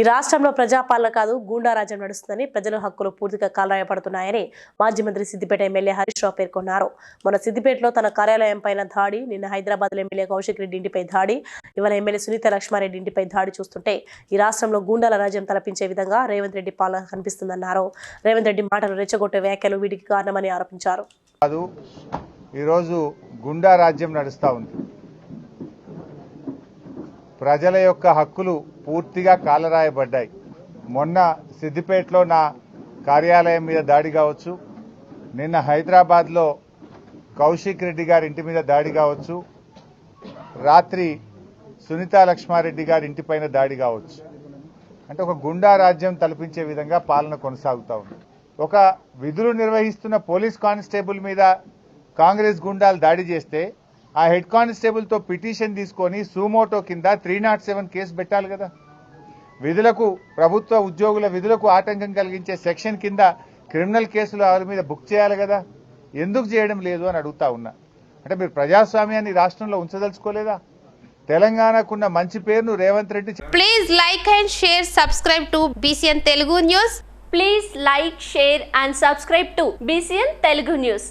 ఈ రాష్ట్రంలో ప్రజాపాలన కాదు గూండారాజ్యం నడుస్తుందని ప్రజల హక్కులు పూర్తిగా కాలరాయపడుతున్నాయని మాజీ మంత్రి సిద్దిపేట ఎమ్మెల్యే హరీష్ రావు పేర్కొన్నారు. మన సిద్దిపేటలో తన కార్యాలయం పైన దాడి నిన్న హైదరాబాద్ ఎమ్మెల్యే కౌశిక్ రెడ్డి ఇంటిపై దాడి ఇవాళ ఎమ్మెల్యే సునీత లక్ష్మారెడ్డి ఇంటిపై దాడి చూస్తుంటే ఈ రాష్ట్రంలో గూండాల రాజ్యం తలపించే విధంగా రేవంత్ రెడ్డి పాలన కనిపిస్తుందన్నారు. రేవంత్ రెడ్డి మాటలు రెచ్చగొట్టే వ్యాఖ్యలు వీటికి కారణమని ఆరోపించారు. ఈరోజు గుండా రాజ్యం నడుస్తూ ఉంది. ప్రజల యొక్క హక్కులు పూర్తిగా కాలరాయబడ్డాయి. మొన్న సిద్దిపేటలో నా కార్యాలయం మీద దాడి కావచ్చు నిన్న హైదరాబాద్లో కౌశిక్ రెడ్డి గారి ఇంటి మీద దాడి కావచ్చు రాత్రి సునీతా లక్ష్మారెడ్డి గారి ఇంటిపైన దాడి కావచ్చు. అంటే ఒక గుండా రాజ్యం తలపించే విధంగా పాలన కొనసాగుతూ ఉంది. ఒక విధులు నిర్వహిస్తున్న పోలీస్ కానిస్టేబుల్ మీద కాంగ్రెస్ గుండాలు దాడి చేస్తే ఆ హెడ్ కానిస్టేబుల్తో పిటిషన్ తీసుకొని సూమోటో కింద త్రీ నాట్ సెవెన్ కేసు పెట్టాలి కదా. విధులకు ప్రభుత్వ ఉద్యోగుల విధులకు ఆటంకం కలిగించే సెక్షన్ కింద క్రిమినల్ కేసులు వారి మీద బుక్ చేయాలి కదా. ఎందుకు చేయడం లేదు అని అడుగుతా ఉన్నా. అంటే మీరు ప్రజాస్వామ్యాన్ని రాష్ట్రంలో ఉంచదలుచుకోలేదా? తెలంగాణకున్న మంచి పేరును Revanth Reddy please like and share subscribe to BCN Telugu news please like share and subscribe to BCN Telugu news